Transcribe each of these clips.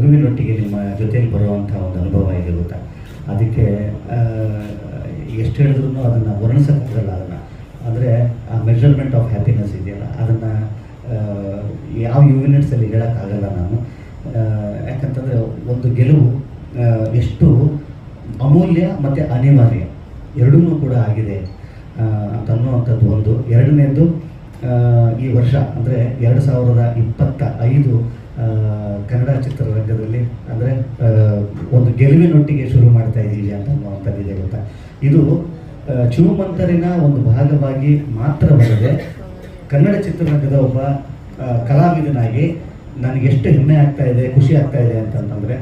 ಮಗುವಿನೊಟ್ಟಿಗೆ ನಿಮ್ಮ ಜೊತೆಯಲ್ಲಿ ಬರುವಂಥ ಒಂದು ಅನುಭವ ಇದೆ ಗೊತ್ತಾ ಅದಕ್ಕೆ ಎಷ್ಟು ಹೇಳಿದ್ರು ಅದನ್ನು ವರ್ಣಿಸೋಕ್ಕಾಗಲ್ಲ ಅದನ್ನು. ಅಂದರೆ ಆ ಮೆಜರ್ಮೆಂಟ್ ಆಫ್ ಹ್ಯಾಪಿನೆಸ್ ಇದೆಯಲ್ಲ, ಅದನ್ನು ಯಾವ ಯೂನಿಟ್ಸಲ್ಲಿ ಹೇಳೋಕ್ಕಾಗಲ್ಲ ನಾನು. ಯಾಕಂತಂದರೆ ಒಂದು ಗೆಲುವು ಎಷ್ಟು ಅಮೂಲ್ಯ ಮತ್ತು ಅನಿವಾರ್ಯ. ಎರಡೂ ಕೂಡ ಆಗಿದೆ ಅಂತ ಅನ್ನುವಂಥದ್ದು ಒಂದು. ಎರಡನೇದು ಈ ವರ್ಷ, ಅಂದರೆ ಎರಡು ಸಾವಿರದ ಇಪ್ಪತ್ತ ಐದು ಕನ್ನಡ ಚಿತ್ರರಂಗದಲ್ಲಿ ಅಂದರೆ ಒಂದು ಗೆಲುವಿನೊಟ್ಟಿಗೆ ಶುರು ಮಾಡ್ತಾ ಇದ್ದೀವಿ ಅಂತ ಅನ್ನುವಂಥದ್ದಿದೆ ಗೊತ್ತಾ? ಇದು ಚುರುಮಂತರಿನ ಒಂದು ಭಾಗವಾಗಿ ಮಾತ್ರವಲ್ಲದೆ ಕನ್ನಡ ಚಿತ್ರರಂಗದ ಒಬ್ಬ ಕಲಾವಿದನಾಗಿ ನನಗೆ ಎಷ್ಟು ಹೆಮ್ಮೆ ಆಗ್ತಾ ಇದೆ, ಖುಷಿ ಆಗ್ತಾ ಇದೆ ಅಂತಂತಂದರೆ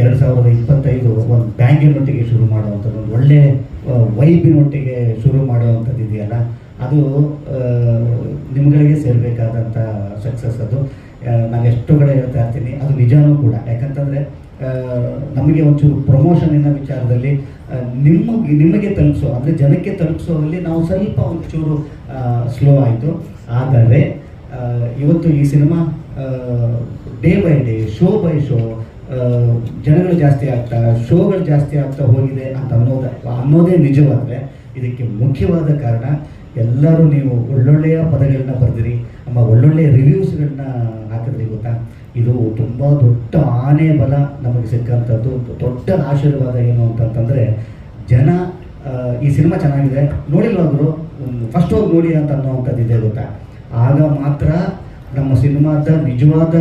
ಎರಡು ಸಾವಿರದ ಇಪ್ಪತ್ತೈದು ಒಂದು ಬ್ಯಾಂಕಿನೊಟ್ಟಿಗೆ ಶುರು ಮಾಡುವಂಥದ್ದು, ಒಂದು ಒಳ್ಳೆ ವೈಬಿನೊಟ್ಟಿಗೆ ಶುರು ಮಾಡುವಂಥದ್ದು ಇದೆಯಲ್ಲ ಅದು ನಿಮ್ಗಳಿಗೆ ಸೇರಬೇಕಾದಂಥ ಸಕ್ಸಸ್ ಅದು. ನಾನು ಎಷ್ಟು ಕಡೆ ಹೇಳ್ತಾ ಇರ್ತೀನಿ, ಅದು ನಿಜಾನೂ ಕೂಡ. ಯಾಕಂತಂದರೆ ನಮಗೆ ಒಂಚೂರು ಪ್ರಮೋಷನಿನ ವಿಚಾರದಲ್ಲಿ ನಿಮ್ಮ ನಿಮಗೆ ತಲುಪಿಸೋ, ಅಂದರೆ ಜನಕ್ಕೆ ತಲುಪಿಸೋದ್ರಲ್ಲಿ ನಾವು ಸ್ವಲ್ಪ ಒಂಚೂರು ಸ್ಲೋ ಆಯಿತು. ಆದರೆ ಇವತ್ತು ಈ cinema day by day show by show ಜನಗಳು ಜಾಸ್ತಿ ಆಗ್ತಾ ಶೋಗಳು ಜಾಸ್ತಿ ಆಗ್ತಾ ಹೋಗಿದೆ ಅಂತ ಅನ್ನೋದ, ಅನ್ನೋದೇ ನಿಜವಾದರೆ, ಇದಕ್ಕೆ ಮುಖ್ಯವಾದ ಕಾರಣ ಎಲ್ಲರೂ ನೀವು ಒಳ್ಳೊಳ್ಳೆಯ ಪದಗಳನ್ನ ಬರೆದಿರಿ, ನಮ್ಮ ಒಳ್ಳೊಳ್ಳೆಯ ರಿವ್ಯೂಸ್ಗಳನ್ನ ಹಾಕಿದ್ರಿ ಗೊತ್ತಾ? ಇದು ತುಂಬ ದೊಡ್ಡ ಆನೆ ಬಲ ನಮಗೆ ಸಿಕ್ಕಂಥದ್ದು ದೊಡ್ಡ ಆಶೀರ್ವಾದ ಏನು ಅಂತಂತಂದರೆ, ಜನ ಈ ಸಿನಿಮಾ ಚೆನ್ನಾಗಿದೆ. ನೋಡಿಲ್ವಾದ್ರು ಫಸ್ಟ್ ಹೋಗಿ ನೋಡಿ ಅಂತ ಅನ್ನೋವಂಥದ್ದು ಇದೆ ಗೊತ್ತಾ? ಆಗ ಮಾತ್ರ ನಮ್ಮ ಸಿನಿಮಾದ ನಿಜವಾದ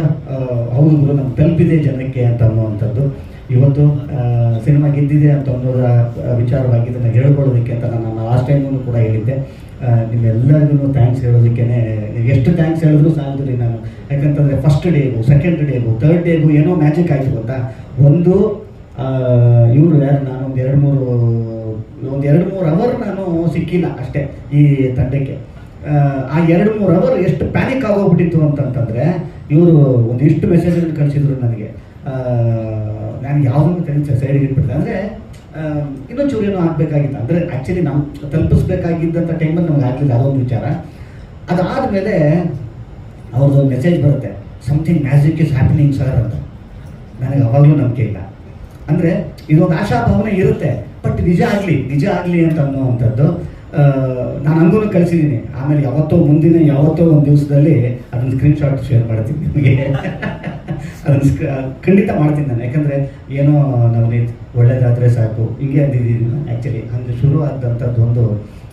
ಹೌದು ಗುರು, ನಮ್ಗೆ ತಲುಪಿದೆ ಜನಕ್ಕೆ ಅಂತ ಅನ್ನುವಂಥದ್ದು ಇವತ್ತು ಸಿನಿಮಾ ಗೆದ್ದಿದೆ ಅಂತ ಅನ್ನೋದರ ವಿಚಾರವಾಗಿ ಇದನ್ನು ಹೇಳ್ಕೊಳ್ಳೋದಕ್ಕೆ ಅಂತ ನಾನು ಲಾಸ್ಟ್ ಟೈಮೂ ಕೂಡ ಹೇಳಿದ್ದೆ. ನಿಮ್ಮೆಲ್ಲರಿಗೂ ಥ್ಯಾಂಕ್ಸ್ ಹೇಳೋದಕ್ಕೆ ಎಷ್ಟು ಥ್ಯಾಂಕ್ಸ್ ಹೇಳಿದ್ರು ಸಾಲದ್ರಿ ನಾನು. ಯಾಕಂತಂದರೆ ಫಸ್ಟ್ ಡೇಗೂ ಸೆಕೆಂಡ್ ಡೇಗೂ ಥರ್ಡ್ ಡೇಗೂ ಏನೋ ಮ್ಯಾಜಿಕ್ ಆಯಿತು ಗೊತ್ತಾ? ಒಂದು ಇವರು ಯಾರು ನಾನು ಒಂದು ಎರಡು ಮೂರು ಒಂದು ಎರಡು ಮೂರು ಅವರ್ ನಾನು ಸಿಕ್ಕಿಲ್ಲ ಅಷ್ಟೇ ಈ ತಂಡಕ್ಕೆ. ಆ, ಎರಡು ಮೂರು ಅವರ್ ಎಷ್ಟು ಪ್ಯಾನಿಕ್ ಆಗೋಗ್ಬಿಟ್ಟಿತ್ತು ಅಂತಂತಂದರೆ ಇವರು ಒಂದಿಷ್ಟು ಮೆಸೇಜನ್ನು ಕಳಿಸಿದ್ರು ನನಗೆ. ನಾನು ಯಾವುದನ್ನು ಸೈಡ್ ಇಟ್ಬಿಟ್ಟಿದೆ ಅಂದರೆ ಇನ್ನೊಂದು ಚೂರು ಏನೋ ಆಗಬೇಕಾಗಿತ್ತು ಅಂದರೆ ಆ್ಯಕ್ಚುಲಿ ನಾವು ತಲುಪಿಸ್ಬೇಕಾಗಿದ್ದಂಥ ಟೈಮಲ್ಲಿ ನಮ್ಗೆ ಆಗಲಿಲ್ಲ ಅದೊಂದು ವಿಚಾರ. ಅದಾದಮೇಲೆ ಅವ್ರದ್ದು ಒಂದು ಮೆಸೇಜ್ ಬರುತ್ತೆ. Something magic is happening sir ಅಂತ. ನನಗೆ ಅವಾಗಲೂ ನಂಬಿಕೆ ಇಲ್ಲ. ಅಂದರೆ ಇದೊಂದು ಆಶಾಭಾವನೆ ಇರುತ್ತೆ. ಬಟ್ ನಿಜ ಆಗಲಿ ನಿಜ ಆಗಲಿ ಅಂತ ಅನ್ನುವಂಥದ್ದು ನಾನು ಹಂಗೂ ಕಳಿಸಿದ್ದೀನಿ ಆಮೇಲೆ ಯಾವತ್ತೋ ಮುಂದಿನ, ಯಾವತ್ತೋ ಒಂದು ದಿವಸದಲ್ಲಿ ಅದನ್ನು ಸ್ಕ್ರೀನ್ಶಾಟ್ ಶೇರ್ ಮಾಡ್ತೀನಿ ನಿಮಗೆ. ಅದನ್ನು ಖಂಡಿತ ಮಾಡ್ತೀನಿ ನಾನು. ಯಾಕಂದರೆ ಏನೋ ನಮಗೆ ಒಳ್ಳೇದಾದರೆ ಸಾಕು ಹಿಂಗೆ ಅಂದಿದ್ದೀನಿ ಆ್ಯಕ್ಚುಲಿ ಹಂಗೆ ಶುರು ಆದಂಥದ್ದು ಒಂದು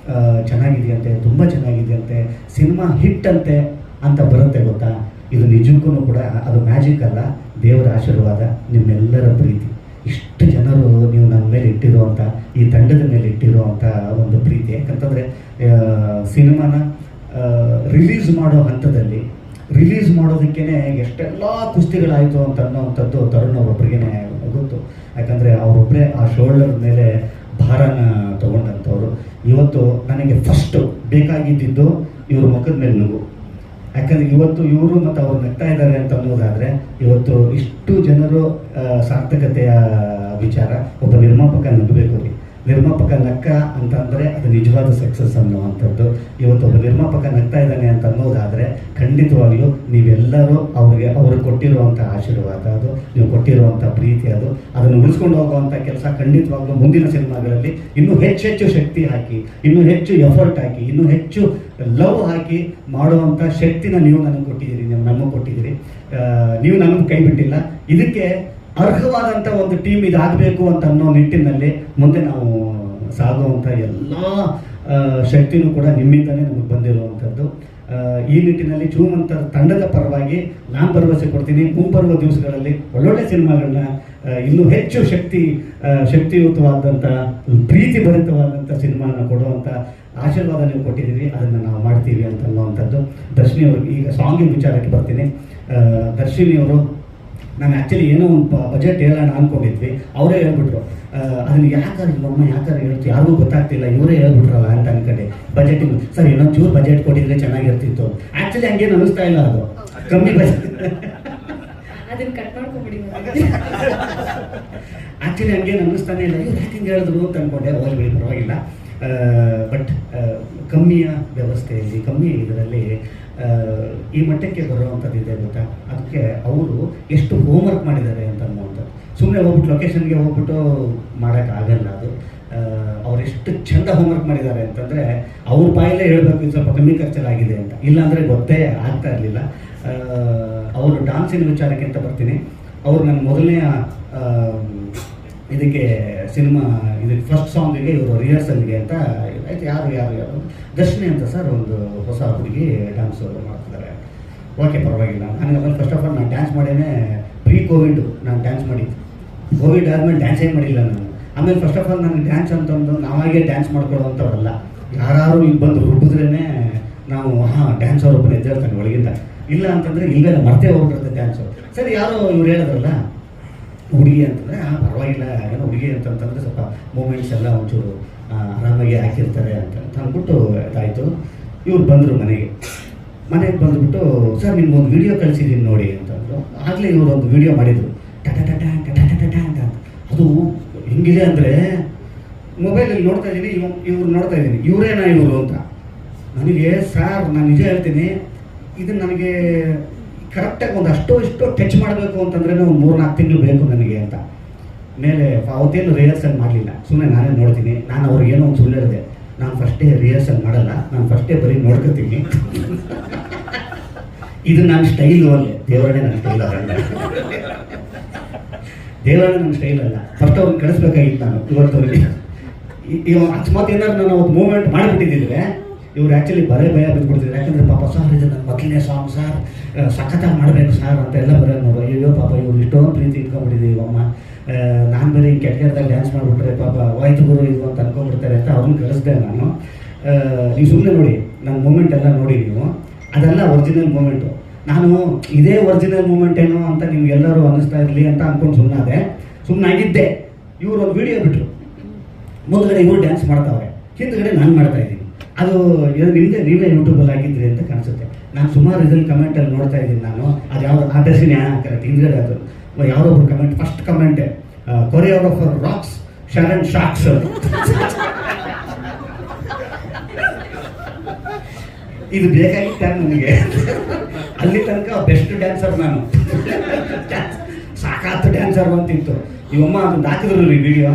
ಆ, ಚೆನ್ನಾಗಿದೆಯಂತೆ ತುಂಬ ಚೆನ್ನಾಗಿದೆಯಂತೆ ಸಿನಿಮಾ ಹಿಟ್ ಅಂತೆ ಅಂತ ಬರುತ್ತೆ ಗೊತ್ತಾ? ಇದು ನಿಜಕ್ಕೂ ಕೂಡ ಅದು ಮ್ಯಾಜಿಕ್ ಅಲ್ಲ. ದೇವರ ಆಶೀರ್ವಾದ ನಿಮ್ಮೆಲ್ಲರ ಪ್ರೀತಿ. ಇಷ್ಟು ಜನರು ನೀವು ನನ್ನ ಮೇಲೆ ಇಟ್ಟಿರುವಂಥ ಈ ತಂಡದ ಮೇಲೆ ಇಟ್ಟಿರುವಂಥ ಒಂದು ಪ್ರೀತಿ. ಯಾಕಂತಂದರೆ ಸಿನಿಮಾನ ರಿಲೀಸ್ ಮಾಡೋ ಹಂತದಲ್ಲಿ ರಿಲೀಸ್ ಮಾಡೋದಕ್ಕೇ ಎಷ್ಟೆಲ್ಲ ಕುಸ್ತಿಗಳಾಯಿತು ಅಂತ ಅನ್ನೋವಂಥದ್ದು ತರುಣ್ ಅವರೊಬ್ಬರಿಗೆ ಗೊತ್ತು. ಯಾಕಂದರೆ ಅವರೊಬ್ಬರೇ ಆ ಶೋಲ್ಡರ್ ಮೇಲೆ ಭಾರನ ತಗೊಂಡಂಥವ್ರು. ಇವತ್ತು ನನಗೆ ಫಸ್ಟು ಬೇಕಾಗಿದ್ದಿದ್ದು ಇವ್ರ ಮುಖದ ಮೇಲೆ ನಗು. ಯಾಕಂದ್ರೆ ಇವತ್ತು ಇವರು ಮತ್ತು ಅವ್ರು ನಗ್ತಾ ಇದ್ದಾರೆ ಅಂತ ಅನ್ನೋದಾದರೆ ಇವತ್ತು ಇಷ್ಟು ಜನರು ಸಾರ್ಥಕತೆಯ ವಿಚಾರ ಒಬ್ಬ ನಿರ್ಮಾಪಕ ನಗಬೇಕು ರೀ ನಿರ್ಮಾಪಕ ನಕ್ಕ ಅಂತಂದರೆ ಅದು ನಿಜವಾದ ಸಕ್ಸಸ್ ಅನ್ನುವಂಥದ್ದು. ಇವತ್ತು ಒಬ್ಬ ನಿರ್ಮಾಪಕ ನಗ್ತಾ ಇದ್ದಾನೆ ಅಂತ ಅನ್ನೋದಾದರೆ ಖಂಡಿತವಾಗ್ಲೂ ನೀವೆಲ್ಲರೂ ಅವ್ರಿಗೆ ಅವರು ಕೊಟ್ಟಿರುವಂಥ ಆಶೀರ್ವಾದ ಅದು, ನೀವು ಕೊಟ್ಟಿರುವಂಥ ಪ್ರೀತಿ ಅದು. ಅದನ್ನು ಉಳಿಸ್ಕೊಂಡು ಹೋಗುವಂಥ ಕೆಲಸ ಖಂಡಿತವಾಗ್ಲೂ ಮುಂದಿನ ಸಿನಿಮಾಗಳಲ್ಲಿ ಇನ್ನೂ ಹೆಚ್ಚೆಚ್ಚು ಶಕ್ತಿ ಹಾಕಿ, ಇನ್ನೂ ಹೆಚ್ಚು ಎಫರ್ಟ್ ಹಾಕಿ, ಇನ್ನೂ ಹೆಚ್ಚು ಲವ್ ಹಾಕಿ ಮಾಡುವಂಥ ಶಕ್ತಿನ ನೀವು ನನಗೆ ಕೊಟ್ಟಿದ್ದೀರಿ, ನೀವು ನಮಗೆ ಕೊಟ್ಟಿದ್ದೀರಿ. ನೀವು ನಮಗೆ ಕೈ ಬಿಟ್ಟಿಲ್ಲ. ಇದಕ್ಕೆ ಅರ್ಹವಾದಂಥ ಒಂದು ಟೀಮ್ ಇದಾಗಬೇಕು ಅಂತ ಅನ್ನೋ ನಿಟ್ಟಿನಲ್ಲಿ ಮುಂದೆ ನಾವು ಸಾಗುವಂಥ ಎಲ್ಲ ಶಕ್ತಿನೂ ಕೂಡ ನಿಮ್ಮಿಂದಲೇ ನಮಗೆ ಬಂದಿರುವಂಥದ್ದು ಈ ನಿಟ್ಟಿನಲ್ಲಿ ಚೂಮಂತರ ತಂಡದ ಪರವಾಗಿ ನಾನು ಭರವಸೆ ಕೊಡ್ತೀನಿ. ಮುಂಬರುವ ದಿವಸಗಳಲ್ಲಿ ಒಳ್ಳೊಳ್ಳೆ ಸಿನಿಮಾಗಳನ್ನ ಇನ್ನೂ ಹೆಚ್ಚು ಶಕ್ತಿ ಶಕ್ತಿಯುತವಾದಂಥ ಪ್ರೀತಿ ಭರಿತವಾದಂಥ ಸಿನಿಮಾನ ಕೊಡುವಂಥ ಆಶೀರ್ವಾದ ನೀವು ಕೊಟ್ಟಿದ್ದೀವಿ ಅದನ್ನು ನಾವು ಮಾಡ್ತೀವಿ ಅಂತ ಅನ್ನುವಂಥದ್ದು. ದರ್ಶಿನಿ ಅವ್ರಿಗೆ ಈಗ ಸಾಂಗಿನ ವಿಚಾರಕ್ಕೆ ಬರ್ತೀನಿ. ದರ್ಶಿನಿಯವರು ನಾನು ಆ್ಯಕ್ಚುಲಿ ಏನೋ ಒಂದು ಬಜೆಟ್ ಹೇಳೋಣ ಅಂದ್ಕೊಂಡಿದ್ವಿ ಅವರೇ ಹೇಳ್ಬಿಟ್ರು ಅದನ್ನು ಯಾಕಾರ ಇಲ್ಲ ಅಮ್ಮ ಯಾಕಾರ ಹೇಳ್ತು ಯಾರಿಗೂ ಗೊತ್ತಾಗ್ತಿಲ್ಲ ಇವರೇ ಹೇಳ್ಬಿಟ್ರಲ್ಲ ಅಂತ ಅನ್ಕೊಂಡೆ ಬಜೆಟಿಂಗ್ ಸರ್ ಇನ್ನೊಂದು ಚೂರು ಬಜೆಟ್ ಕೊಟ್ಟಿದ್ರೆ ಚೆನ್ನಾಗಿರ್ತಿತ್ತು. ಆ್ಯಕ್ಚುಲಿ ಹಂಗೇನು ಅನಿಸ್ತಾ ಇಲ್ಲ ಅದು. ಕಮ್ಮಿ ಬಜೆಟ್. ಅದನ್ನ ಕಟ್ ಮಾಡ್ಕೊಂಬಿಡಿ ಆ್ಯಕ್ಚುಲಿ ಹಂಗೇನು ಅನ್ನಿಸ್ತಾನೆ ಇಲ್ಲ. ಇವ್ರು ಯಾಕೆ ಹಿಂಗೆ ಹೇಳಿದ್ರು ಅಂತ ಅನ್ಕೊಂಡೆ. ಹೋಗ್ಬಿಡಿ ಪರವಾಗಿಲ್ಲ. ಬಟ್ ಕಮ್ಮಿಯ ವ್ಯವಸ್ಥೆಯಲ್ಲಿ ಕಮ್ಮಿ ಇದರಲ್ಲಿ ಈ ಮಟ್ಟಕ್ಕೆ ಬರುವಂಥದ್ದು ಇದೆ ಗೊತ್ತಾ ಅದಕ್ಕೆ ಅವರು ಎಷ್ಟು ಹೋಮ್ವರ್ಕ್ ಮಾಡಿದ್ದಾರೆ ಅಂತ ಅನ್ನುವಂಥದ್ದು. ಸುಮ್ಮನೆ ಹೋಗ್ಬಿಟ್ಟು ಲೊಕೇಶನ್ಗೆ ಹೋಗ್ಬಿಟ್ಟು ಮಾಡೋಕ್ಕಾಗಲ್ಲ ಅದು. ಅವರೆಷ್ಟು ಚಂದ ಹೋಮ್ವರ್ಕ್ ಮಾಡಿದ್ದಾರೆ ಅಂತಂದರೆ ಅವ್ರ ಬಾಯಲ್ಲೇ ಹೇಳಬೇಕು ಇದು ಸ್ವಲ್ಪ ಕಮ್ಮಿ ಖರ್ಚಲಾಗಿದೆ ಅಂತ. ಇಲ್ಲಾಂದರೆ ಗೊತ್ತೇ ಆಗ್ತಾ ಇರಲಿಲ್ಲ. ಅವರು ಡಾನ್ಸಿನ ವಿಚಾರಕ್ಕೆ ಅಂತ ಬರ್ತೀನಿ. ಅವರು ನನ್ನ ಮೊದಲನೆಯ ಇದಕ್ಕೆ ಸಿನಿಮಾ ಇದಕ್ಕೆ ಫಸ್ಟ್ ಸಾಂಗಿಗೆ ಇವರು ರಿಹರ್ಸಲ್ಗೆ ಅಂತ ಆಯ್ತು ಯಾರು ಯಾರು ಯಾರು? ದರ್ಶಿನಿ ಅಂತ ಸರ್ ಒಂದು ಹೊಸ ಹುಡುಗಿ ಡ್ಯಾನ್ಸ್ ಮಾಡ್ತಿದ್ದಾರೆ. ಓಕೆ ಪರವಾಗಿಲ್ಲ. ನನಗೆ ಅದನ್ನು ಫಸ್ಟ್ ಆಫ್ ಆಲ್ ನಾನು ಡ್ಯಾನ್ಸ್ ಮಾಡೇನೆ ಪ್ರೀ ಕೋವಿಡ್ ನಾನು ಡ್ಯಾನ್ಸ್ ಮಾಡಿದ್ದು. ಕೋವಿಡ್ ಆದಮೇಲೆ ಡ್ಯಾನ್ಸೇ ಮಾಡಿಲ್ಲ ನಾನು. ಆಮೇಲೆ ಫಸ್ಟ್ ಆಫ್ ಆಲ್ ನನಗೆ ಡ್ಯಾನ್ಸ್ ಅಂತಂದು ನಾವಾಗೆ ಡ್ಯಾನ್ಸ್ ಮಾಡ್ಕೊಳ್ಳೋವಂಥವ್ರಲ್ಲ ಯಾರು ಇಲ್ಲಿ ಬಂದು ರುಬ್ಬಿದ್ರೇ ನಾವು, ಹಾಂ ಡ್ಯಾನ್ಸ್ ಅವ್ರೊಬ್ಬನ ಎದ್ದೇಳ್ತಾನೆ ಒಳಗಿಂದ. ಇಲ್ಲ ಅಂತಂದರೆ ಇಲ್ಲೆಲ್ಲ ಮರ್ತೇ ಹೋಗ್ಬಿಡುತ್ತೆ ಡ್ಯಾನ್ಸು ಸರಿ, ಯಾರು ಇವ್ರು ಹೇಳಿದ್ರಲ್ಲ, ಹುಡುಗಿ ಅಂತಂದರೆ, ಹಾಂ, ಪರವಾಗಿಲ್ಲ ಏನೋ ಹುಡುಗಿ ಅಂತಂತಂದರೆ ಸ್ವಲ್ಪ ಮೂಮೆಂಟ್ಸ್ ಎಲ್ಲ ಒಂಚೂರು ಆರಾಮಾಗಿ ಹಾಕಿರ್ತಾರೆ ಅಂತ ಅಂದ್ಬಿಟ್ಟು ಇದಾಯಿತು. ಇವ್ರು ಬಂದರು ಮನೆಗೆ. ಮನೆಗೆ ಬಂದುಬಿಟ್ಟು, ಸರ್, ನಿಮ್ಗೊಂದು ವಿಡಿಯೋ ಕಳಿಸಿದ್ದೀನಿ ನೋಡಿ ಅಂತಂದರು ಆಗಲೇ ಇವರು ಒಂದು ವಿಡಿಯೋ ಮಾಡಿದರು ಟಟ ಟಟ ಟಟ ಟಟ ಅಂತ. ಅದು ಹೆಂಗಿದೆ ಅಂದರೆ ಮೊಬೈಲಲ್ಲಿ ನೋಡ್ತಾ ಇದ್ದೀನಿ, ಇವ್, ಇವ್ರು ನೋಡ್ತಾ ಇದ್ದೀನಿ. ಇವರೇನಾ ಇವರು ಅಂತ. ನನಗೆ, ಸರ್, ನಾನು ನಿಜ ಹೇಳ್ತೀನಿ. ಇದು ನನಗೆ ಕರೆಕ್ಟಾಗಿ ಒಂದು ಅಷ್ಟೋ ಇಷ್ಟೋ ಟಚ್ ಮಾಡಬೇಕು ಅಂತಂದ್ರೆ ಒಂದು ಮೂರು ನಾಲ್ಕು ತಿಂಗಳು ಬೇಕು ನನಗೆ ಅಂತ. ಮೇಲೆ ಅವತ್ತೇನು ರಿಹರ್ಸಲ್ ಮಾಡಲಿಲ್ಲ. ಸುಮ್ಮನೆ ನಾನೇ ನೋಡ್ತೀನಿ. ನಾನು ಅವ್ರಿಗೆ ಏನೋ ಒಂದು ಸುಳ್ಳು ಹೇಳಿದೆ. ನಾನು ಫಸ್ಟೇ ರಿಹರ್ಸಲ್ ಮಾಡಲ್ಲ. ನಾನು ಫಸ್ಟೇ ಬರೀ ನೋಡ್ಕೊತೀನಿ. ಇದು ನನ್ನ ಸ್ಟೈಲು ಅಲ್ಲ. ದೇವರೇ ನನ್ನ ಸ್ಟೈಲ್ ಅಲ್ಲ. ದೇವರೇ ನನ್ನ ಸ್ಟೈಲ್ ಅಲ್ಲ. ಫಸ್ಟ್ ಅವ್ರನ್ನ ಕಳಿಸ್ಬೇಕಾಗಿತ್ತು ನಾನು ಇವತ್ತವ್ರಿಗೆ ಇವ್ ಅಕಸ್ಮಾತ್ ಏನಾದ್ರು ನಾನು ಅವತ್ತು ಮೂವ್ಮೆಂಟ್ ಮಾಡಿಬಿಟ್ಟಿದ್ದಿದ್ರೆ, ಇವ್ರು ಆ್ಯಕ್ಚುಲಿ ಬರೇ ಭಯ ಬಿದ್ದುಬಿಡ್ತಿದ್ರು ಯಾಕಂದ್ರೆ ಪಾಪ ಸರ್ ಇದು ನನ್ನ ಮೊದಲನೇ ಸಾಂಗ್ ಸರ್ ಸಖತ್ತಾಗಿ ಮಾಡಬೇಕು ಸರ್ ಅಂತ ಎಲ್ಲ ಬರೋ ಅಯ್ಯೋ ಪಾಪ ಇವ್ರು ಇಷ್ಟೊಂದು ಪ್ರೀತಿ ಇಟ್ಕೊಂಡ್ಬಿಟ್ಟಿದ್ದೀವಿ ಅಮ್ಮ ನಾನು ಬೇರೆ ಹಿಂಗೆ ಕೆಟ್ಟ ಡ್ಯಾನ್ಸ್ ಮಾಡಿಬಿಟ್ರೆ ಪಾಪ ವಾಯ್ತು ಗುರು ಇದು ಅಂತ ಅನ್ಕೊಂಡ್ಬಿಡ್ತಾರೆ ಅಂತ ಅವ್ರನ್ನ ಕಳಿಸ್ದೆ ನಾನು. ಆ, ನೀವು ಸುಮ್ಮನೆ ನೋಡಿ ನನ್ನ ಮೂಮೆಂಟ್ ಎಲ್ಲ ನೋಡಿ ನೀವು. ಅದೆಲ್ಲ ಒರಿಜಿನಲ್ ಮೂಮೆಂಟು ನಾನು ಇದೇ ಒರಿಜಿನಲ್ ಮೂಮೆಂಟ್ ಏನೋ ಅಂತ ನಿಮ್ಗೆಲ್ಲರೂ ಅನ್ನಿಸ್ತಾ ಇರಲಿ ಅಂತ ಅನ್ಕೊಂಡು ಸುಮ್ಮನಾದೆ ಸುಮ್ಮನಾಗಿದ್ದೆ ಇವರು ಒಂದು ವಿಡಿಯೋ ಬಿಟ್ಟರು ಮುಂದ್ಗಡೆ ಇವರು ಡ್ಯಾನ್ಸ್ ಮಾಡ್ತಾವೆ ಹಿಂದ್ಗಡೆ ನಾನು ಮಾಡ್ತಾ ಇದ್ದೀನಿ. ಅದು ನಿಮ್ದೇ ನಿಮ್ಮದೇ ನೀವೇ ಯೂಟ್ಯೂಬಲ್ಲಿ ಹಾಕಿದ್ರಿ ಅಂತ ಕಾಣಿಸುತ್ತೆ. ನಾನು ಸುಮಾರು ಇದ್ರಲ್ಲಿ ಕಮೆಂಟಲ್ಲಿ ನೋಡ್ತಾ ಇದ್ದೀನಿ ನಾನು. ಅದು ಯಾವ ಡ್ರೆಸ್ಸಿನ ಕರೆಕ್ಟ್ ಹಿಂದ್ಗಡೆ ಅದು. ಯಾರೋ ಒಬ್ರು ಕಮೆಂಟ್ ಫಸ್ಟ್ ಕಮೆಂಟೆ ಕೊರಿಯೋಗ್ರಫರ್ ರಾಕ್ಸ್ ಶರಣ್ ಶಾಕ್ಸ್ ಇದು ಬೇಕಾಗಿತ್ತ ನನಗೆ ಅಲ್ಲಿ ತನಕ ಬೆಸ್ಟ್ ಡ್ಯಾನ್ಸರ್ ನಾನು. ಸಾಕಾತು ಡ್ಯಾನ್ಸರ್ ಅಂತಿತ್ತು. ಇವಮ್ಮ ಅದನ್ನ ಹಾಕಿದ್ರು ರೀ ವಿಡಿಯೋ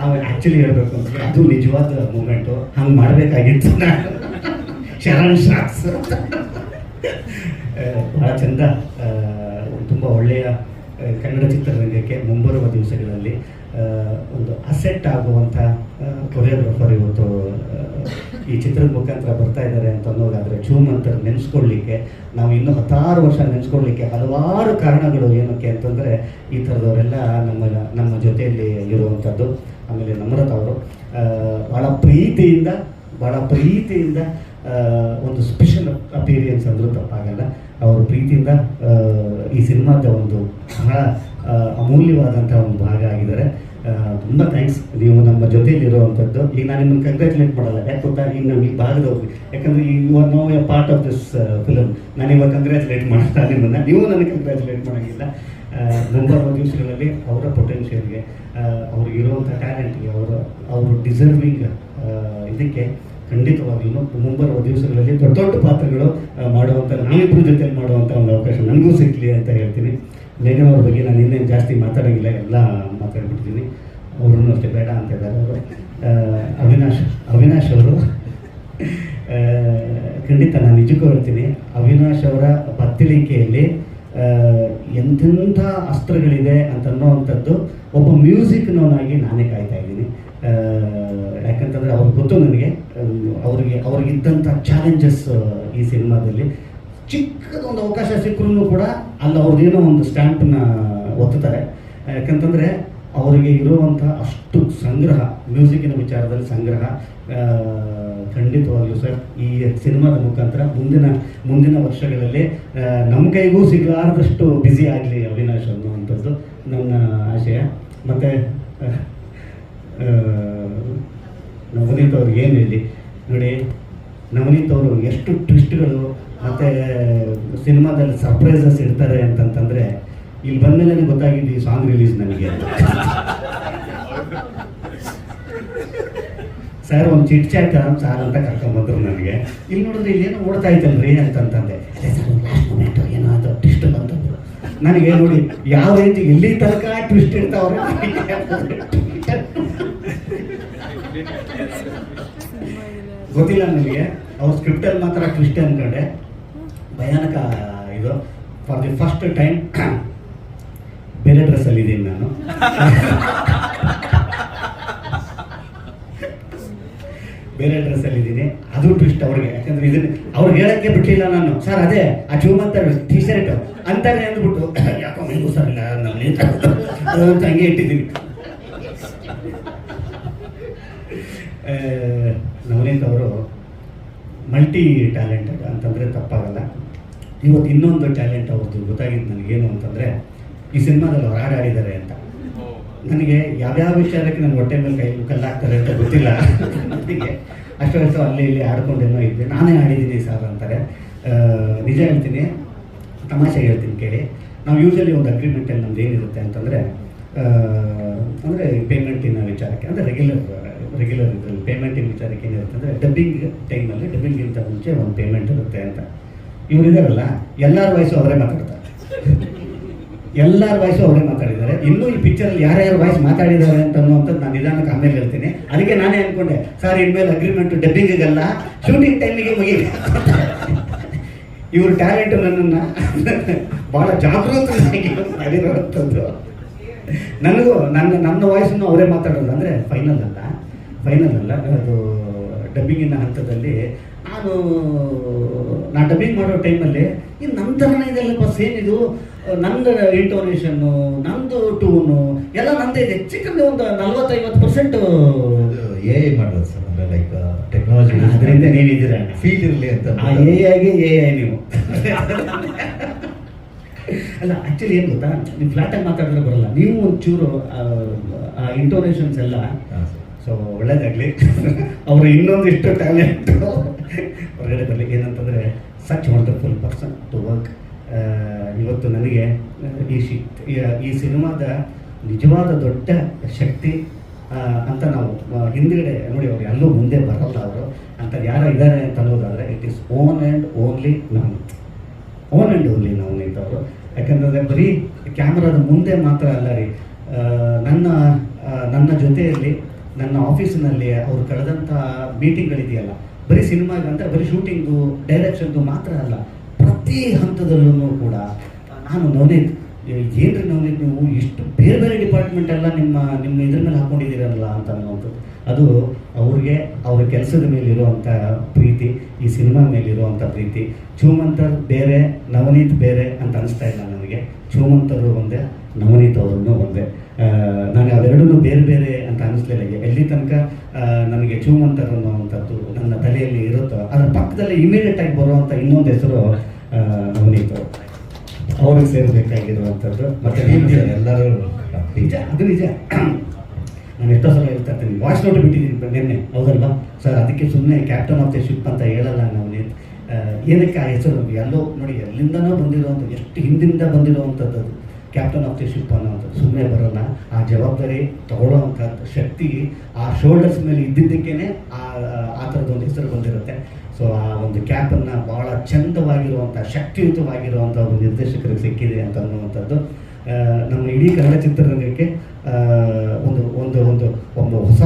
ಅವ ಆ್ಯಕ್ಚುಲಿ ಹೇಳಬೇಕು ಅದು ನಿಜವಾದ ಮೂಮೆಂಟು ಹಂಗೆ ಮಾಡಬೇಕಾಗಿತ್ತು ಶರಣ್ ಶಾಕ್ಸ್. ಭಾಳ ಚಂದ ತುಂಬ ಒಳ್ಳೆಯ ಕನ್ನಡ ಚಿತ್ರರಂಗಕ್ಕೆ ಮುಂಬರುವ ದಿವಸಗಳಲ್ಲಿ ಒಂದು ಅಸೆಟ್ ಆಗುವಂಥ ಕೊರಿಯೋಗ್ರಫರ್ ಇವತ್ತು ಈ ಚಿತ್ರದ ಮುಖಾಂತರ ಬರ್ತಾ ಇದ್ದಾರೆ ಅಂತ ಅನ್ನೋದಾದರೆ ಅಂತ ನೆನೆಸ್ಕೊಳ್ಳಿಕ್ಕೆ ನಾವು ಇನ್ನೂ ಹತ್ತಾರು ವರ್ಷ ನೆನೆಸ್ಕೊಳ್ಳಿಕ್ಕೆ ಹಲವಾರು ಕಾರಣಗಳು ಏನಕ್ಕೆ ಅಂತಂದರೆ ಈ ಥರದವರೆಲ್ಲ ನಮ್ಮ ನಮ್ಮ ಜೊತೆಯಲ್ಲಿ ಇರುವಂಥದ್ದು. ಆಮೇಲೆ ನಮ್ರತ ಅವರು ಭಾಳ ಪ್ರೀತಿಯಿಂದ ಭಾಳ ಪ್ರೀತಿಯಿಂದ ಒಂದು ಸ್ಪೆಷಲ್ ಅಪೀರಿಯನ್ಸ್ ಅಂದರೂ ತಪ್ಪಾಗಲ್ಲ. ಅವರು ಪ್ರೀತಿಯಿಂದ ಈ ಸಿನಿಮಾದ ಒಂದು ಬಹಳ ಅಮೂಲ್ಯವಾದಂಥ ಒಂದು ಭಾಗ ಆಗಿದ್ದಾರೆ. ತುಂಬ ಥ್ಯಾಂಕ್ಸ್ ನೀವು ನಮ್ಮ ಜೊತೆಯಲ್ಲಿರುವಂಥದ್ದು ಈಗ ನಾನು ನಿಮ್ಮನ್ನು ಕಂಗ್ರ್ಯಾಚುಲೇಟ್ ಮಾಡಲ್ಲ. ಯಾಕೆ ಗೊತ್ತಾ? ಈಗ ನಾವು ಈ ಭಾಗದವ್ರು ಯಾಕಂದರೆ ಈ you are no a part of this film ನಾನು ಇವಾಗ ಕಂಗ್ರ್ಯಾಚುಲೇಟ್ ಮಾಡ್ತಾ ನಿಮ್ಮನ್ನು. ನೀವು ನನಗೆ ಕಂಗ್ರ್ಯಾಚುಲೇಟ್ ಮಾಡೋಂಗಿಲ್ಲ. ಮುಂಬರುವ ದಿವಸಗಳಲ್ಲಿ ಅವರ ಪೊಟೆನ್ಷಿಯಲ್ಗೆ ಅವ್ರಿಗಿರುವಂಥ ಟ್ಯಾಲೆಂಟ್ಗೆ ಅವರ ಅವರು ಡಿಸರ್ವಿಂಗ್ ಇದಕ್ಕೆ ಖಂಡಿತವಾಗಿಯೂ ಮುಂಬರುವ ದಿವಸಗಳಲ್ಲಿ ದೊಡ್ಡ ದೊಡ್ಡ ಪಾತ್ರಗಳು ಮಾಡುವಂಥ ನಾವಿಬ್ಬರ ಜೊತೆಲಿ ಮಾಡುವಂಥ ಒಂದು ಅವಕಾಶ ನನಗೂ ಸಿಕ್ಕಲಿ ಅಂತ ಹೇಳ್ತೀನಿ. ಮೇಘನ್ ಅವ್ರ ಬಗ್ಗೆ ನಾನು ಇನ್ನೇನು ಜಾಸ್ತಿ ಮಾತಾಡೋಂಗಿಲ್ಲ, ಎಲ್ಲ ಮಾತಾಡ್ಬಿಡ್ತೀನಿ. ಅವ್ರೂ ಅಷ್ಟೇ ಬೇಡ ಅಂತ ಇದ್ದಾರೆ ಅವರು. ಅವಿನಾಶ್ ಅವಿನಾಶ್ ಅವರು. ಖಂಡಿತ ನಾನು ನಿಜಕ್ಕೂ ಹೇಳ್ತೀನಿ, ಅವಿನಾಶ್ ಅವರ ಪತ್ತಿಳಿಕೆಯಲ್ಲಿ ಎಂಥೆಂಥ ಅಸ್ತ್ರಗಳಿದೆ ಅಂತ ಅನ್ನೋವಂಥದ್ದು ಒಬ್ಬ ಮ್ಯೂಸಿಕ್ನವನಾಗಿ ನಾನೇ ಕಾಯ್ತಾ ಇದ್ದೀನಿ. ಯಾಕಂತಂದರೆ ಅವ್ರಿಗೆ ಗೊತ್ತು ನನಗೆ. ಅವ್ರಿಗೆ, ಅವ್ರಿಗಿದ್ದಂಥ ಚಾಲೆಂಜಸ್ ಈ ಸಿನಿಮಾದಲ್ಲಿ. ಚಿಕ್ಕದೊಂದು ಅವಕಾಶ ಸಿಕ್ಕರೂ ಕೂಡ ಅಲ್ಲಿ, ಅವ್ರದ್ದೇನೋ ಒಂದು ಸ್ಟ್ಯಾಂಪನ್ನ ಒತ್ತುತ್ತಾರೆ. ಯಾಕಂತಂದರೆ ಅವರಿಗೆ ಇರುವಂಥ ಅಷ್ಟು ಸಂಗ್ರಹ ಮ್ಯೂಸಿಕ್ಕಿನ ವಿಚಾರದಲ್ಲಿ ಸಂಗ್ರಹ ಖಂಡಿತವಾಗಲೂ ಸರ್, ಈ ಸಿನಿಮಾದ ಮುಖಾಂತರ ಮುಂದಿನ ಮುಂದಿನ ವರ್ಷಗಳಲ್ಲಿ ನಮ್ಮ ಕೈಗೂ ಸಿಗಲಾರದಷ್ಟು ಬ್ಯುಸಿ ಆಗಲಿ ಅವಿನಾಶ್ ಅನ್ನುವಂಥದ್ದು ನನ್ನ ಆಶಯ. ಮತ್ತು ನವನೀತ್ ಅವ್ರಿಗೆ ಏನು ಹೇಳಿ? ನೋಡಿ ನವನೀತ್ ಅವರು ಎಷ್ಟು ಟ್ವಿಸ್ಟ್ಗಳು ಮತ್ತು ಸಿನಿಮಾದಲ್ಲಿ ಸರ್ಪ್ರೈಸಸ್ ಇರ್ತಾರೆ ಅಂತಂತಂದರೆ, ಇಲ್ಲಿ ಬಂದಮೇಲೆ ನನಗೆ ಗೊತ್ತಾಗಿದ್ದು ಈ ಸಾಂಗ್ ರಿಲೀಸ್ ನನಗೆ ಸರ್ ಒಂದು ಚಿಟ್ ಚಾಟ್ ಸಾರ್ ಅಂತ ಕರ್ಕೊಂಬಂದ್ರು ನನಗೆ. ಇಲ್ಲಿ ನೋಡಿದ್ರೆ ಇಲ್ಲೇನೋ ಓಡ್ತಾ ಇತ್ತಲ್ರಿ ಅಂತಂತಂದೆ. ಅದೇ ಏನೋ ಅದು ಟ್ವಿಸ್ಟ್ ಬಂತಂದ್ರು. ನನಗೆ ನೋಡಿ, ಯಾವ ರೀತಿ ಇಲ್ಲಿ ತನಕ ಟ್ವಿಸ್ಟ್ ಇರ್ತಾವ್ರೆ ಗೊತ್ತಿಲ್ಲ ನನಗೆ ಅವ್ರ ಸ್ಕ್ರಿಪ್ಟಲ್ಲಿ ಮಾತ್ರ ಟ್ವಿಸ್ಟ್ ಅನ್ಕೊಂಡೆ. ಭಯಾನಕ ಇದು. ಫಾರ್ ದಿ ಫಸ್ಟ್ ಟೈಮ್ ಬೇರೆ ಡ್ರೆಸ್ಸಲ್ಲಿ ಇದ್ದೀನಿ ನಾನು. ಬೇರೆ ಡ್ರೆಸ್ಸಲ್ಲಿ ಇದ್ದೀನಿ. ಅದು ಟ್ವಿಸ್ಟ್ ಅವ್ರಿಗೆ. ಯಾಕಂದ್ರೆ ಇದನ್ನ ಅವ್ರು ಹೇಳಕ್ಕೆ ಬಿಟ್ಟಿಲ್ಲ ನಾನು. ಸರ್ ಅದೇ, ಆ ಚೂಮಂತ ಟಿ ಶರ್ಟ್ ಅಂತಾನೆ ಅಂದ್ಬಿಟ್ಟು, ಯಾಕೋ ಸರ್ ಇಲ್ಲ ಅಂತ ಹಂಗೆ ಇಟ್ಟಿದ್ದೀನಿ ಆ, ನವನೀತ್ ಅವರು ಮಲ್ಟಿ ಟ್ಯಾಲೆಂಟೆಡ್ ಅಂತಂದರೆ ತಪ್ಪಾಗಲ್ಲ. ಇವತ್ತು ಇನ್ನೊಂದು ಟ್ಯಾಲೆಂಟ್ ಅವ್ರದ್ದು ಗೊತ್ತಾಗಿದ್ದು ನನಗೇನು ಅಂತಂದರೆ ಈ ಸಿನಿಮಾದಲ್ಲಿ ಅವ್ರು ಹಾಡು ಆಡಿದ್ದಾರೆ ಅಂತ. ನನಗೆ ಯಾವ್ಯಾವ ವಿಚಾರಕ್ಕೆ ನನ್ನ ಹೊಟ್ಟೆ ಮೇಲೆ ಕೈ ಕಲ್ಲಾಗ್ತಾರೆ ಅಂತ ಗೊತ್ತಿಲ್ಲ. ನನಗೆ ಅಷ್ಟೊತ್ತು ಅಲ್ಲಿ ಇಲ್ಲಿ ಆಡ್ಕೊಂಡೇನೋ ಇದ್ದೆ. ನಾನೇ ಆಡಿದ್ದೀನಿ ಸರ್ ಅಂತಾರೆ. ನಿಜ ಹೇಳ್ತೀನಿ. ತಮಾಷೆ ಹೇಳ್ತೀನಿ ಕೇಳಿ. ನಾವು ಯೂಶಲಿ ಒಂದು ಅಗ್ರಿಮೆಂಟಲ್ಲಿ ನಮ್ದು ಏನಿರುತ್ತೆ ಅಂತಂದರೆ ಅಂದರೆ ಪೇಮೆಂಟಿನ ವಿಚಾರಕ್ಕೆ, ಅಂದರೆ ರೆಗ್ಯುಲರ್ ರೆಗ್ಯುಲರ್ ಇದರಲ್ಲಿ ಪೇಮೆಂಟಿನ ವಿಚಾರಕ್ಕೆ ಏನಿರುತ್ತೆ ಅಂದರೆ ಡಬ್ಬಿಂಗ್ ಟೈಮಲ್ಲಿ ಡಬ್ಬಿಂಗ್ಗಿಂತ ಮುಂಚೆ ಒಂದು ಪೇಮೆಂಟ್ ಇರುತ್ತೆ ಅಂತ. ಇವ್ರು ಇದಾರಲ್ಲ, ಎಲ್ಲರ ವಯಸ್ಸು ಅವರೇ ಮಾತಾಡ್ತಾರೆ. ಎಲ್ಲರ ವಾಯ್ಸು ಅವರೇ ಮಾತಾಡಿದ್ದಾರೆ. ಇನ್ನೂ ಈ ಪಿಕ್ಚರಲ್ಲಿ ಯಾರ್ಯಾರ ವಾಯ್ಸ್ ಮಾತಾಡಿದ್ದಾರೆ ಅಂತ ಅನ್ನುವಂಥದ್ದು ನಾನು ನಿಧಾನಕ್ಕೆ ಆಮೇಲೆ ಹೇಳ್ತೀನಿ. ಅದಕ್ಕೆ ನಾನೇ ಅನ್ಕೊಂಡೆ ಸರ್ ಇನ್ಮೇಲೆ ಅಗ್ರಿಮೆಂಟ್ ಡಬ್ಬಿಂಗಿಗೆಲ್ಲ ಶೂಟಿಂಗ್ ಟೈಮಿಗೆ ಮುಗಿ ಇವ್ರ ಟ್ಯಾಲೆಂಟ್ ನನ್ನನ್ನು ಭಾಳ ಜಾಗೃತ ನನಗೂ ನನ್ನ ನನ್ನ ವಾಯ್ಸನ್ನು ಅವರೇ ಮಾತಾಡೋದು ಅಂದರೆ ಫೈನಲ್ ಅಲ್ಲ. ಫೈನಲ್ ಅಲ್ಲ ಅದು ಡಬ್ಬಿಂಗಿನ ಹಂತದಲ್ಲಿ. ನಾನು ನಾ ಡಬ್ಬಿಂಗ್ ಮಾಡೋ ಟೈಮಲ್ಲಿ ಇನ್ನು ನನ್ನ ಥರನೇ ಇದೆಲ್ಲಪ್ಪ ಸೇಮ್ ಇದು ನಂದು ಇಂಟೋನೇಷನ್ನು ನಂದು ಟೂನು ಎಲ್ಲ ನಂದೇ ಇದೆ. ಚಿಕ್ಕಂದು ಒಂದು ನಲ್ವತ್ತೈವತ್ತು ಪರ್ಸೆಂಟು ಎ ಐ ಮಾಡೋದು ಸರ್ ಅಂದರೆ ಲೈಕ್ ಟೆಕ್ನಾಲಜಿ ಅದರಿಂದ ನೀವಿದ್ದೀರ? ಫೀಲ್ ಇರಲಿ ಅಂತ ಆ ಎ ಆಗಿ ಎ ಐ ನೀವು. ಅಲ್ಲ ಆ್ಯಕ್ಚುಲಿ ಏನು ಗೊತ್ತಾ? ನೀವು ಫ್ಲಾಟಾಗಿ ಮಾತಾಡಿದ್ರೆ ಬರಲ್ಲ. ನೀವು ಒಂಚೂರು ಇಂಟೋನೇಷನ್ಸ್ ಎಲ್ಲ. ಸೊ, ಒಳ್ಳೇದಾಗಲಿ. ಅವರು ಇನ್ನೊಂದಿಷ್ಟು ಟ್ಯಾಲೆಂಟು ಹೊರಗಡೆ ಬರಲಿ. ಏನಂತಂದರೆ such wonderful person to work ಇವತ್ತು ನನಗೆ ಈ ಶಿ ಈ- ಸಿನಿಮಾದ ನಿಜವಾದ ದೊಡ್ಡ ಶಕ್ತಿ ಅಂತ ನಾವು ಹಿಂದ್ಗಡೆ ನೋಡಿ, ಅವ್ರು ಎಲ್ಲೂ ಮುಂದೆ ಬರಲ್ಲ ಅವರು. ಅಂತ ಯಾರು ಇದ್ದಾರೆ ಅಂತ ಅನ್ನೋದಾದರೆ it is one and only ನಾನು. ಓನ್ ಆ್ಯಂಡ್ ಓನ್ಲಿ ನವನೀತ್ ಅವರು. ಯಾಕಂತಂದರೆ, ಬರೀ ಕ್ಯಾಮ್ರಾದ ಮುಂದೆ ಮಾತ್ರ ಅಲ್ಲ ರೀ. ನನ್ನ ನನ್ನ ಜೊತೆಯಲ್ಲಿ ನನ್ನ ಆಫೀಸಿನಲ್ಲಿ ಅವ್ರು ಕಳೆದಂಥ ಮೀಟಿಂಗ್ಗಳಿದೆಯಲ್ಲ, ಬರೀ ಸಿನಿಮಾಗಂತ ಬರೀ ಶೂಟಿಂಗು, ಡೈರೆಕ್ಷನ್ದು ಮಾತ್ರ ಅಲ್ಲ, ಪ್ರತಿ ಹಂತದಲ್ಲೂ ಕೂಡ ನಾನು ನವನೀತ್, ಏನ್ರಿ ನವನೀತ್ ನೀವು? ಇಷ್ಟು ಬೇರೆ ಬೇರೆ ಡಿಪಾರ್ಟ್ಮೆಂಟ್ ಎಲ್ಲ ನಿಮ್ಮ ನಿಮ್ಮ ಇದ್ರ ಮೇಲೆ ಹಾಕೊಂಡಿದ್ದೀರಲ್ಲ ಅಂತ ಅನ್ನೋವಂಥದ್ದು ಅದು ಅವ್ರಿಗೆ, ಅವ್ರ ಕೆಲಸದ ಮೇಲೆ ಇರುವಂಥ ಪ್ರೀತಿ, ಈ ಸಿನಿಮಾ ಮೇಲೆ ಇರುವಂಥ ಪ್ರೀತಿ. ಚೂಮಂತರ್ ಬೇರೆ, ನವನೀತ್ ಬೇರೆ ಅಂತ ಅನಿಸ್ತಾ ಇಲ್ಲ ನನಗೆ. ಚೂಮಂತರು ಒಂದೇ, ನವನೀತ್ ಅವರನ್ನು ಒಂದೇ. ನಾನು ಅವೆರಡೂ ಬೇರೆ ಬೇರೆ ಅಂತ ಅನಿಸ್ಲಿಲ್ಲ ಎಲ್ಲಿ ತನಕ ನನಗೆ ಚೂಮಂತರ್ ಅನ್ನೋವಂಥದ್ದು ನನ್ನ ತಲೆಯಲ್ಲಿ ಇರುತ್ತೋ ಅದರ ಪಕ್ಕದಲ್ಲಿ ಇಮಿಡಿಯೇಟ್ ಆಗಿ ಬರುವಂಥ ಇನ್ನೊಂದು ಹೆಸರು ಅವನಿತ್ತು. ಅವ್ರಿಗೆ ಸೇರಬೇಕಾಗಿರುವಂಥದ್ದು. ಮತ್ತೆ ಎಲ್ಲರೂ ನಿಜ ಅದು ನಿಜ. ನಾನು ಎಷ್ಟೋ ಸಲ ಹೇಳ್ತಾ ಇರ್ತೀನಿ. ವಾಯ್ಸ್ ನೋಟ್ ಬಿಟ್ಟಿದ್ದೀನಿ ನಿನ್ನೆ. ಹೌದಲ್ವಾ? ಸರ್ ಅದಕ್ಕೆ ಸುಮ್ಮನೆ ಕ್ಯಾಪ್ಟನ್ ಆಫ್ ದ ಶಿಪ್ ಅಂತ ಹೇಳಲ್ಲ ನಾವು ಏನಕ್ಕೆ ಆ ಹೆಸರು? ಎಲ್ಲೋ ನೋಡಿ ಎಲ್ಲಿಂದನೋ ಬಂದಿರುವಂಥದ್ದು ಎಷ್ಟು ಹಿಂದಿಂದ ಬಂದಿರುವಂಥದ್ದು ಕ್ಯಾಪ್ಟನ್ ಆಫ್ ದಿ ಶಿಪ್ ಅನ್ನೋದು ಸುಮ್ಮನೆ ಬರೋಲ್ಲ. ಆ ಜವಾಬ್ದಾರಿ ತಗೊಳ್ಳೋವಂಥ ಶಕ್ತಿ ಆ ಶೋಲ್ಡರ್ಸ್ ಮೇಲೆ ಇದ್ದಿದ್ದಕ್ಕೇನೆ ಆ ಆ ಥರದೊಂದು ಹೆಸರು ಬಂದಿರುತ್ತೆ. ಸೊ ಆ ಒಂದು ಕ್ಯಾಪನ್ನು ಭಾಳ ಚಂದವಾಗಿರುವಂಥ, ಶಕ್ತಿಯುತವಾಗಿರುವಂಥ ಒಂದು ನಿರ್ದೇಶಕರಿಗೆ ಸಿಕ್ಕಿದೆ ಅಂತ ಅನ್ನುವಂಥದ್ದು. ನಮ್ಮ ಇಡೀ ಕನ್ನಡ ಚಿತ್ರರಂಗಕ್ಕೆ ಒಂದು ಒಂದು ಒಂದು ಒಂದು ಹೊಸ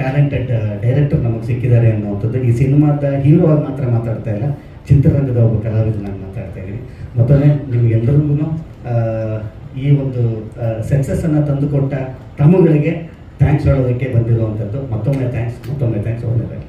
ಟ್ಯಾಲೆಂಟೆಡ್ ಡೈರೆಕ್ಟರ್ ನಮಗೆ ಸಿಕ್ಕಿದ್ದಾರೆ ಅನ್ನುವಂಥದ್ದು. ಈ ಸಿನಿಮಾದ ಹೀರೋ ಆಗಿ ಮಾತ್ರ ಮಾತಾಡ್ತಾ ಇಲ್ಲ. ಚಿತ್ರರಂಗದ ಒಬ್ಬ ಕಲಾವಿದನಾಗಿ ಮಾತಾಡ್ತಾ ಇದ್ದೀನಿ. ಮತ್ತೊಮ್ಮೆ ನಿಮಗೆಲ್ಲರಿಗೂ ಈ ಒಂದು ಸೆನ್ಸಸ್ಸನ್ನು ತಂದುಕೊಟ್ಟ ತಮ್ಮಗಳಿಗೆ ಥ್ಯಾಂಕ್ಸ್ ಹೇಳೋದಕ್ಕೆ ಬಂದಿರುವಂಥದ್ದು. ಮತ್ತೊಮ್ಮೆ ಥ್ಯಾಂಕ್ಸ್ ಮತ್ತೊಮ್ಮೆ ಥ್ಯಾಂಕ್ಸ್ ಒಳ್ಳೆಯದಾಗಿ